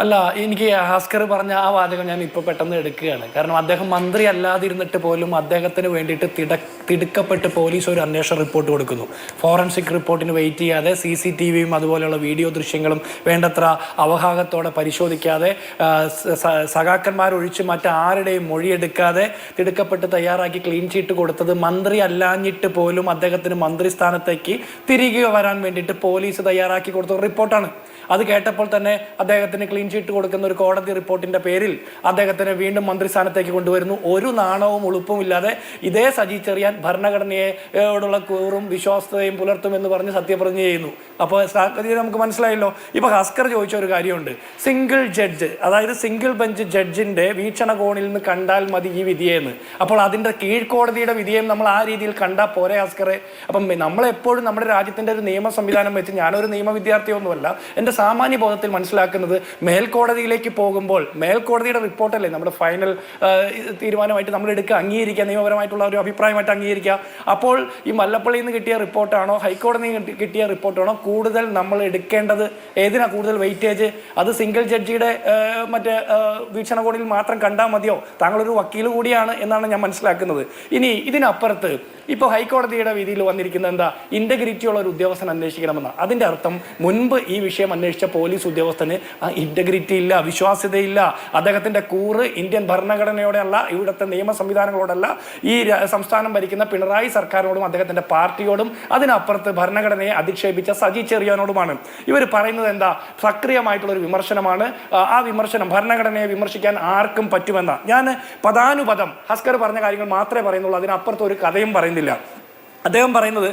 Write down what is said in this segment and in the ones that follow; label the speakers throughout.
Speaker 1: അല്ല എനിക്ക് ഹാസ്കർ പറഞ്ഞ ആ വാചകം ഞാൻ ഇപ്പോൾ പെട്ടെന്ന് എടുക്കുകയാണ്. കാരണം അദ്ദേഹം മന്ത്രി അല്ലാതിരുന്നിട്ട് പോലും അദ്ദേഹത്തിന് വേണ്ടിയിട്ട് തിട തിടുക്കപ്പെട്ട് പോലീസ് ഒരു അന്വേഷണ റിപ്പോർട്ട് കൊടുക്കുന്നു. ഫോറൻസിക് റിപ്പോർട്ടിന് വെയിറ്റ് ചെയ്യാതെ സി സി ടി വിയും അതുപോലെയുള്ള വീഡിയോ ദൃശ്യങ്ങളും വേണ്ടത്ര അവഹാഗത്തോടെ പരിശോധിക്കാതെ സഖാക്കന്മാരൊഴിച്ച് മറ്റാരുടെയും മൊഴിയെടുക്കാതെ തിടുക്കപ്പെട്ട് തയ്യാറാക്കി ക്ലീൻ ചീറ്റ് കൊടുത്തത് മന്ത്രി അല്ലാഞ്ഞിട്ട് പോലും അദ്ദേഹത്തിന് മന്ത്രി സ്ഥാനത്തേക്ക് തിരികെ വരാൻ വേണ്ടിയിട്ട് പോലീസ് തയ്യാറാക്കി കൊടുത്ത റിപ്പോർട്ടാണ്. അത് കേട്ടപ്പോൾ തന്നെ അദ്ദേഹത്തിന് ക്ലീൻ ചീറ്റ് കൊടുക്കുന്ന ഒരു കോടതി റിപ്പോർട്ടിന്റെ പേരിൽ അദ്ദേഹത്തിനെ വീണ്ടും മന്ത്രിസ്ഥാനത്തേക്ക് കൊണ്ടുവരുന്നു. ഒരു നാണവും ഉളുപ്പും ഇല്ലാതെ ഇതേ സജി ചെറിയാൻ ഭരണഘടനയോടുള്ള കൂറും വിശ്വാസതയും പുലർത്തും എന്ന് പറഞ്ഞ് സത്യപ്രതിജ്ഞ ചെയ്യുന്നു. അപ്പോൾ സാഹചര്യം നമുക്ക് മനസ്സിലായല്ലോ. ഇപ്പൊ ഹസ്കർ ചോദിച്ച ഒരു കാര്യമുണ്ട്. സിംഗിൾ ജഡ്ജ് അതായത് സിംഗിൾ ബെഞ്ച് ജഡ്ജിന്റെ വീക്ഷണകോണിൽ നിന്ന് കണ്ടാൽ മതി ഈ വിധിയെന്ന്. അപ്പോൾ അതിന്റെ കീഴ്ക്കോടതിയുടെ വിധിയും നമ്മൾ ആ രീതിയിൽ കണ്ടാൽ പോരെ ഹസ്കറെ അപ്പം നമ്മളെപ്പോഴും നമ്മുടെ രാജ്യത്തിന്റെ ഒരു നിയമ സംവിധാനം വെച്ച് ഞാനൊരു നിയമ വിദ്യാർത്ഥിയൊന്നുമല്ല എന്റെ സാമാന്യ ബോധത്തിൽ മനസ്സിലാക്കുന്നത് മേൽക്കോടതിയിലേക്ക് പോകുമ്പോൾ മേൽക്കോടതിയുടെ റിപ്പോർട്ടല്ലേ നമ്മുടെ ഫൈനൽ തീരുമാനമായിട്ട് നമ്മൾ എടുക്കുക അംഗീകരിക്കുക നിയമപരമായിട്ടുള്ള ഒരു അഭിപ്രായമായിട്ട് അംഗീകരിക്കുക. അപ്പോൾ ഈ മല്ലപ്പള്ളിയിൽ നിന്ന് കിട്ടിയ റിപ്പോർട്ടാണോ ഹൈക്കോടതി നിന്ന് കിട്ടിയ റിപ്പോർട്ടാണോ കൂടുതൽ നമ്മൾ എടുക്കേണ്ടത്? ഏതിനാണ് കൂടുതൽ വെയിറ്റേജ് അത് സിംഗിൾ ജഡ്ജിയുടെ മറ്റേ വീക്ഷണകോണിൽ മാത്രം കണ്ടാൽ മതിയോ? താങ്കളൊരു വക്കീൽ കൂടിയാണ് എന്നാണ് ഞാൻ മനസ്സിലാക്കുന്നത്. ഇനി ഇതിനപ്പുറത്ത് ഇപ്പോൾ ഹൈക്കോടതിയുടെ വിധിയിൽ വന്നിരിക്കുന്നത് എന്താ? ഇന്റഗ്രിറ്റി ഉള്ള ഒരു ഉദ്യോഗസ്ഥൻ അന്വേഷിക്കണമെന്ന് അതിന്റെ അർത്ഥം മുൻപ് ഈ വിഷയം അന്വേഷിച്ച പോലീസ് ഉദ്യോഗസ്ഥന് ആ ഇന്റഗ്രിറ്റി ഇല്ല വിശ്വാസ്യതയില്ല അദ്ദേഹത്തിന്റെ കൂറ് ഇന്ത്യൻ ഭരണഘടനയോടെയല്ല ഇവിടുത്തെ നിയമ സംവിധാനങ്ങളോടല്ല. ഈ സംസ്ഥാനം ഭരിക്കുന്ന പിണറായി സർക്കാരിനോടും അദ്ദേഹത്തിന്റെ പാർട്ടിയോടും അതിനപ്പുറത്ത് ഭരണഘടനയെ അധിക്ഷേപിച്ച സജി ചെറിയാനോടുമാണ്. ഇവർ പറയുന്നത് എന്താ? സക്രിയമായിട്ടുള്ള ഒരു വിമർശനമാണ് ആ വിമർശനം ഭരണഘടനയെ വിമർശിക്കാൻ ആർക്കും പറ്റുമെന്ന. ഞാൻ പദാനുപദം ഹസ്കർ പറഞ്ഞ കാര്യങ്ങൾ മാത്രമേ പറയുന്നുള്ളൂ അതിനപ്പുറത്ത് ഒരു കഥയും പറയുന്നില്ല. അദ്ദേഹം പറയുന്നത്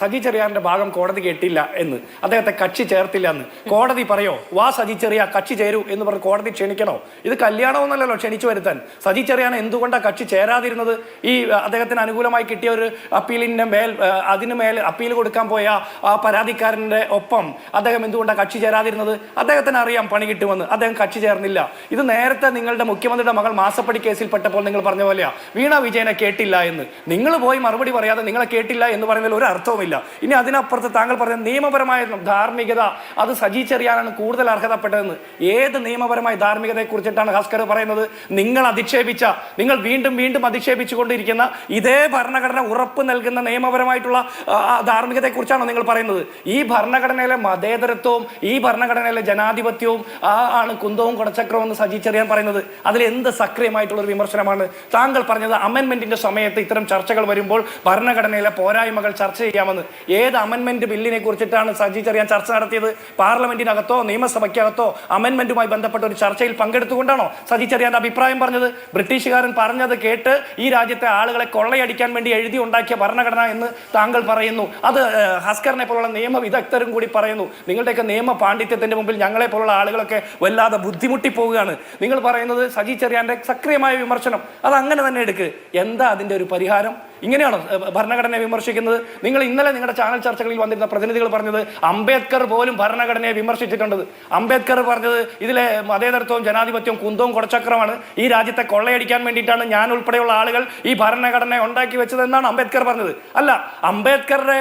Speaker 1: സജി ചെറിയാറിന്റെ ഭാഗം കോടതി കേട്ടില്ല എന്ന്. അദ്ദേഹത്തെ കക്ഷി ചേർത്തില്ല എന്ന്. കോടതി പറയോ വാ സജി ചെറിയ കക്ഷി ചേരൂ എന്ന് പറഞ്ഞ് കോടതി ക്ഷണിക്കണോ? ഇത് കല്യാണമൊന്നല്ലല്ലോ ക്ഷണിച്ചു വരുത്താൻ. സജി ചെറിയാൻ എന്തുകൊണ്ടാണ് കക്ഷി ചേരാതിരുന്നത്? ഈ അദ്ദേഹത്തിന് അനുകൂലമായി കിട്ടിയ ഒരു അപ്പീലിന്റെ മേൽ അതിന് മേൽ അപ്പീൽ കൊടുക്കാൻ പോയ ആ പരാതിക്കാരന്റെ ഒപ്പം അദ്ദേഹം എന്തുകൊണ്ടാണ് കക്ഷി ചേരാതിരുന്നത്? അദ്ദേഹത്തിന് അറിയാം പണി കിട്ടുമെന്ന്. അദ്ദേഹം കക്ഷി ചേർന്നില്ല. ഇത് നേരത്തെ നിങ്ങളുടെ മുഖ്യമന്ത്രിയുടെ മകൾ മാസപ്പടി കേസിൽപ്പെട്ടപ്പോൾ നിങ്ങൾ പറഞ്ഞ പോലെയാ. വീണ വിജയനെ കേട്ടില്ല എന്ന്. നിങ്ങൾ പോയി മറുപടി പറയാതെ നിങ്ങളെ കേട്ടില്ല എന്ന് പറയുന്നതിൽ ഒരു അർത്ഥവുമില്ല. ഇനി അതിനപ്പുറത്ത് താങ്കൾ പറഞ്ഞ നിയമപരമായ ധാർമ്മികത അത് സജീച്ചെറിയാനാണ് കൂടുതൽ അർഹതപ്പെട്ടതെന്ന്. ഏത് നിയമപരമായ ധാർമ്മികതയെ കുറിച്ചിട്ടാണ് ഹസ്കർ പറയുന്നത്? നിങ്ങൾ അധിക്ഷേപിച്ച നിങ്ങൾ വീണ്ടും വീണ്ടും അധിക്ഷേപിച്ചുകൊണ്ടിരിക്കുന്ന ഇതേ ഭരണഘടന ഉറപ്പ് നൽകുന്ന നിയമപരമായിട്ടുള്ള ആ, ആ ധാർമ്മികതയെ കുറിച്ചാണോ നിങ്ങൾ പറയുന്നത്? ഈ ഭരണഘടനയിലെ മതേതരത്വവും ഈ ഭരണഘടനയിലെ ജനാധിപത്യവും ആ ആണ് കുന്തവും കുടച്ചക്രവും എന്ന് സജീച്ചെറിയാൻ പറയുന്നത്. അതിൽ എന്ത് സക്രിയമായിട്ടുള്ള ഒരു വിമർശനമാണ്? താങ്കൾ പറഞ്ഞത് അമെന്റ്മെന്റിന്റെ സമയത്ത് ഇത്തരം ചർച്ചകൾ വരുമ്പോൾ ഭരണഘടനയിലെ പോരായ്മകൾ ചർച്ച ചെയ്യാമെന്ന്. ഏത് അമെന്റ്മെന്റ് ബില്ലിനെ കുറിച്ചിട്ടാണ് സജി ചെറിയാൻ ചർച്ച നടത്തിയത്? പാർലമെന്റിനകത്തോ നിയമസഭയ്ക്കകത്തോ അമെന്റ്മെന്റുമായി ബന്ധപ്പെട്ട ഒരു ചർച്ചയിൽ പങ്കെടുത്തുകൊണ്ടാണോ സജി ചെറിയാന്റെ അഭിപ്രായം പറഞ്ഞത്? ബ്രിട്ടീഷുകാരൻ പറഞ്ഞത് കേട്ട് ഈ രാജ്യത്തെ ആളുകളെ കൊള്ളയടിക്കാൻ വേണ്ടി എഴുതി ഉണ്ടാക്കിയ ഭരണഘടന എന്ന് താങ്കൾ പറയുന്നു. അത് ഹസ്കറിനെ പോലുള്ള നിയമ വിദഗ്ധരും കൂടി പറയുന്നു. നിങ്ങളുടെയൊക്കെ നിയമ പാണ്ഡിത്യത്തിന്റെ മുമ്പിൽ ഞങ്ങളെ പോലുള്ള ആളുകളൊക്കെ വല്ലാതെ ബുദ്ധിമുട്ടി പോവുകയാണ്. നിങ്ങൾ പറയുന്നത് സജി ചെറിയാന്റെ സക്രിയമായ വിമർശനം. അത് അങ്ങനെ തന്നെ എടുക്ക്. എന്താ അതിന്റെ ഒരു പരിഹാരം? ഇങ്ങനെയാണോ ഭരണഘടനയെ വിമർശിക്കുന്നത്? നിങ്ങൾ ഇന്നലെ നിങ്ങളുടെ ചാനൽ ചർച്ചകളിൽ വന്നിരുന്ന പ്രതിനിധികൾ പറഞ്ഞത് അംബേദ്കർ പോലും ഭരണഘടനയെ വിമർശിച്ചിട്ടുണ്ട്. അംബേദ്കർ പറഞ്ഞത് ഇതിലെ മതേതരത്വവും ജനാധിപത്യവും കുന്തവും കുടച്ചക്രമാണ്. ഈ രാജ്യത്തെ കൊള്ളയടിക്കാൻ വേണ്ടിയിട്ടാണ് ഞാൻ ഉൾപ്പെടെയുള്ള ആളുകൾ ഈ ഭരണഘടന ഉണ്ടാക്കി വെച്ചത് എന്നാണ് അംബേദ്കർ പറഞ്ഞത്. അല്ല അംബേദ്കറുടെ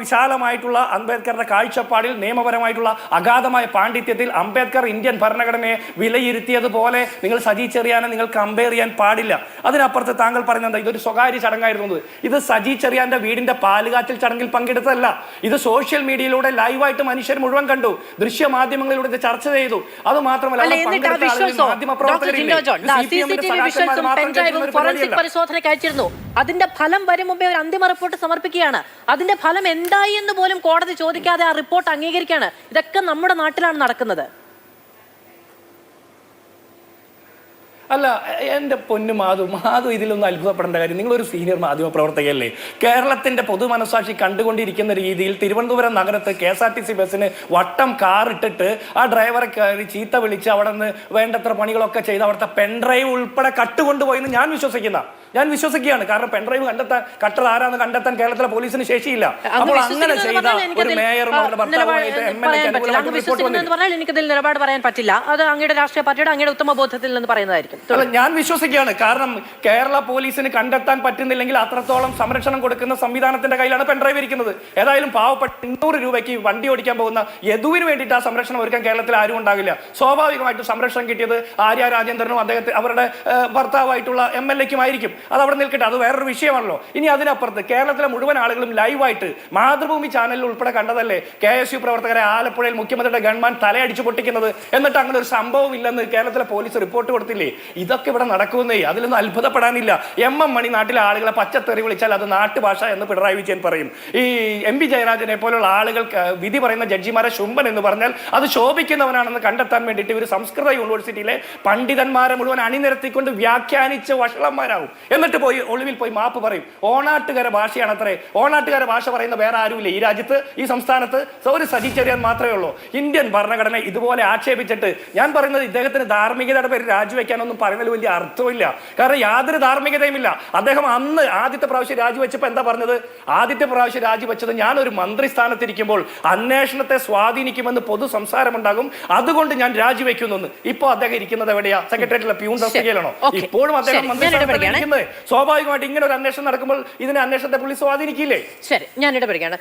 Speaker 1: വിശാലമായിട്ടുള്ള അംബേദ്കറുടെ കാഴ്ചപ്പാടിൽ നിയമപരമായിട്ടുള്ള അഗാധമായ പാണ്ഡിത്യത്തിൽ അംബേദ്കർ ഇന്ത്യൻ ഭരണഘടനയെ വിലയിരുത്തിയതുപോലെ നിങ്ങൾ സജി നിങ്ങൾ കമ്പയർ ചെയ്യാൻ പാടില്ല. അതിനപ്പുറത്ത് താങ്കൾ പറഞ്ഞെന്താ ഇതൊരു സ്വകാര്യ ചടങ്ങായിരുന്നു ഇത്. ഇത് സജി ചെറിയാന്റെ വീടിന്റെ പാലുകാച്ചൽ ചടങ്ങിൽ പങ്കെടുത്തതല്ല. ഇത് സോഷ്യൽ മീഡിയയിലൂടെ ലൈവായിട്ട് മനുഷ്യർ മുഴുവൻ കണ്ടു. ദൃശ്യമാധ്യമങ്ങളിലൂടെ ഇത് ചർച്ച ചെയ്തു. അത് മാത്രമല്ല
Speaker 2: അതിന്റെ ഫലം വരും മുമ്പേ ഒരു അന്തിമ റിപ്പോർട്ട് സമർപ്പിക്കുകയാണ്. അതിന്റെ ഫലം എന്തായി എന്ന് പോലും കോടതി ചോദിക്കാതെ ആ റിപ്പോർട്ട് അംഗീകരിക്കുകയാണ്. ഇതൊക്കെ നമ്മുടെ നാട്ടിലാണ് നടക്കുന്നത്.
Speaker 1: അല്ല എന്റെ പൊന്നു മാധു മാധു ഇതിലൊന്നും അത്ഭുതപ്പെടേണ്ട കാര്യം. നിങ്ങളൊരു സീനിയർ മാധ്യമ പ്രവർത്തകയല്ലേ കേരളത്തിന്റെ പൊതു മനസാക്ഷി കണ്ടുകൊണ്ടിരിക്കുന്ന രീതിയിൽ Thiruvananthapuram നഗരത്ത് K S R T C ബസ്സിന് വട്ടം കാർ ഇട്ടിട്ട് ആ ഡ്രൈവറെ കയറി ചീത്ത വിളിച്ച് അവിടെ നിന്ന് വേണ്ടത്ര പണികളൊക്കെ ചെയ്ത് അവിടുത്തെ പെൻഡ്രൈവ് ഉൾപ്പെടെ കട്ടുകൊണ്ടുപോയി എന്ന് ഞാൻ വിശ്വസിക്കുന്ന. ഞാൻ വിശ്വസിക്കുകയാണ്. കാരണം പെൺഡ്രൈവ് കണ്ടെത്താൻ കട്ടർ ആരാന്ന് കണ്ടെത്താൻ കേരളത്തിലെ പോലീസിന് ശേഷിയില്ല. അപ്പോൾ അങ്ങനെ ചെയ്ത ഒരു മേയറും അവരുടെ
Speaker 2: നിലപാട്
Speaker 1: എം എൽ
Speaker 2: പറയാൻ പറ്റില്ല.
Speaker 1: എ റിപ്പോർട്ട് വന്നില്ല
Speaker 2: എനിക്കതിൽ നിലപാട് പറയാൻ പറ്റില്ല. അത് അങ്ങയുടെ രാഷ്ട്രീയ പാർട്ടിയുടെ അങ്ങയുടെ ഉത്തമ ബോധത്തിൽ നിന്ന് പറയുന്നതായിരിക്കും
Speaker 1: ഞാൻ വിശ്വസിക്കുകയാണ്. കാരണം കേരള പോലീസിന് കണ്ടെത്താൻ പറ്റുന്നില്ലെങ്കിൽ അത്രത്തോളം സംരക്ഷണം കൊടുക്കുന്ന സംവിധാനത്തിന്റെ കയ്യിലാണ് പെൺഡ്രൈവ് ഇരിക്കുന്നത്. ഏതായാലും പാവപ്പെട്ട എണ്ണൂറ് രൂപയ്ക്ക് വണ്ടി ഓടിക്കാൻ പോകുന്ന യദുവിന് വേണ്ടിട്ട് ആ സംരക്ഷണം ഒരുക്കാൻ കേരളത്തിൽ ആരും ഉണ്ടാകില്ല. സ്വാഭാവികമായിട്ടും സംരക്ഷണം കിട്ടിയത് ആര്യ രാജേന്ദ്രനും അദ്ദേഹത്തെ അവരുടെ ഭർത്താവായിട്ടുള്ള എം എൽ എക്കും ആയിരിക്കും അത് അവിടെ നിൽക്കട്ടെ അത് വേറൊരു വിഷയമാണല്ലോ. ഇനി അതിനപ്പുറത്ത് കേരളത്തിലെ മുഴുവൻ ആളുകളും ലൈവായിട്ട് മാതൃഭൂമി ചാനലിൽ ഉൾപ്പെടെ കണ്ടതല്ലേ? കെ എസ് യു പ്രവർത്തകരെ ആലപ്പുഴയിൽ മുഖ്യമന്ത്രിയുടെ ഗൺമാൻ തലയടിച്ചു പൊട്ടിക്കുന്നത്. എന്നിട്ട് അങ്ങനെ ഒരു സംഭവം ഇല്ലെന്ന് കേരളത്തിലെ പോലീസ് റിപ്പോർട്ട് കൊടുത്തില്ലേ? ഇതൊക്കെ ഇവിടെ നടക്കുന്നേ അതിലൊന്നും അത്ഭുതപ്പെടാനില്ല. എം എം മണി നാട്ടിലെ ആളുകളെ പച്ചത്തെറി വിളിച്ചാൽ അത് നാട്ടുഭാഷ എന്ന് പിണറായി വിജയൻ പറയും. ഈ എം പി ജയരാജനെ പോലുള്ള ആളുകൾക്ക് വിധി പറയുന്ന ജഡ്ജിമാരെ ശുംഭൻ എന്ന് പറഞ്ഞാൽ അത് ശോഭിക്കുന്നവനാണെന്ന് കണ്ടെത്താൻ വേണ്ടിയിട്ട് ഇവർ സംസ്കൃത യൂണിവേഴ്സിറ്റിയിലെ പണ്ഡിതന്മാരെ മുഴുവൻ അണിനിരത്തിക്കൊണ്ട് വ്യാഖ്യാനിച്ച് വഷളന്മാരാകും എന്നിട്ട് പോയി ഒളിവിൽ പോയി മാപ്പ് പറയും. ഓണാട്ടുകര ഭാഷയാണ് അത്രേ ഓണാട്ടുകര ഭാഷ പറയുന്ന വേറെ ആരുമില്ല. ഈ രാജ്യത്ത് ഈ സംസ്ഥാനത്ത് ഒരു സജി ചെറിയാൻ മാത്രമേ ഉള്ളൂ. ഇന്ത്യൻ ഭരണഘടന ഇതുപോലെ ആക്ഷേപിച്ചിട്ട് ഞാൻ പറയുന്നത് ഇദ്ദേഹത്തിന് ധാർമ്മികതയുടെ പേര് രാജിവെക്കാനൊന്നും പറയുന്നതിൽ വലിയ അർത്ഥമില്ല കാരണം യാതൊരു ധാർമ്മികതയും ഇല്ല അദ്ദേഹം അന്ന് ആദ്യത്തെ പ്രാവശ്യം രാജിവെച്ചപ്പോൾ എന്താ പറഞ്ഞത്? ആദ്യത്തെ പ്രാവശ്യം രാജിവെച്ചത് ഞാൻ ഒരു മന്ത്രി സ്ഥാനത്തിരിക്കുമ്പോൾ അന്വേഷണത്തെ സ്വാധീനിക്കുമെന്ന് പൊതു സംസാരമുണ്ടാകും. അതുകൊണ്ട് ഞാൻ രാജിവെക്കുന്നു. ഇപ്പോൾ അദ്ദേഹം ഇരിക്കുന്നത് എവിടെയാ? സെക്രട്ടേറിയറ്റിലെ പ്യൂൺ തസ്തികയിലാണോ. ഇപ്പോഴും അദ്ദേഹം മന്ത്രി സ്വാഭാവികമായിട്ട് ഇങ്ങനെ ഒരു അന്വേഷണം നടക്കുമ്പോൾ ഇതിനെ അന്വേഷണത്തെ പുള്ളി സ്വാധീനിക്കില്ലേ?
Speaker 2: ശരി ഞാൻ ഇടപെടുകയാണ്.